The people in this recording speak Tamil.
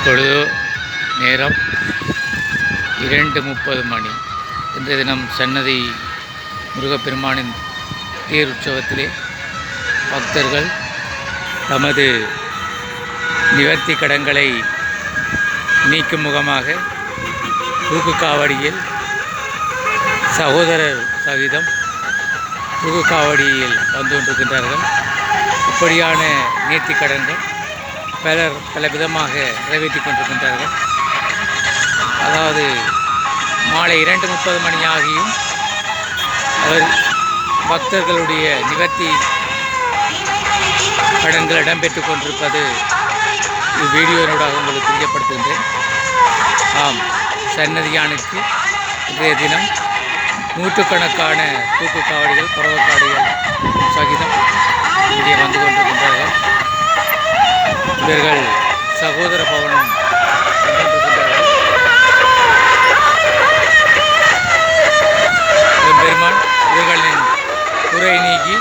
இப்பொழுது நேரம் இரண்டு முப்பது மணி. இன்றைய தினம் சன்னதி முருகப்பெருமானின் தேர் உற்சவத்திலே பக்தர்கள் தமது நிவர்த்தி கடன்களை நீக்கும் முகமாக தூக்கு காவடியில் சகோதரர் சகிதம் தூக்கு காவடியில் வந்து கொண்டிருக்கின்றார்கள். இப்படியான நேர்த்தி கடன்கள் பலர் பல விதமாக நிறைவேற்றி கொண்டிருக்கின்றார்கள். அதாவது மாலை இரண்டு முப்பது மணி ஆகியும் அவர் பக்தர்களுடைய நிவர்த்தி கடன்கள் இடம்பெற்று கொண்டிருப்பது இவ்வீடியோனூடாக உங்களுக்கு தெரியப்படுத்துகின்றேன். ஆம் சன்னதியானுக்கு இன்றைய தினம் நூற்றுக்கணக்கான தூக்கு காவடிகள் பறவைக்காடிகள் இவர்கள் சகோதர பவனம் பெருமான் இவர்களின் குறை நீக்கி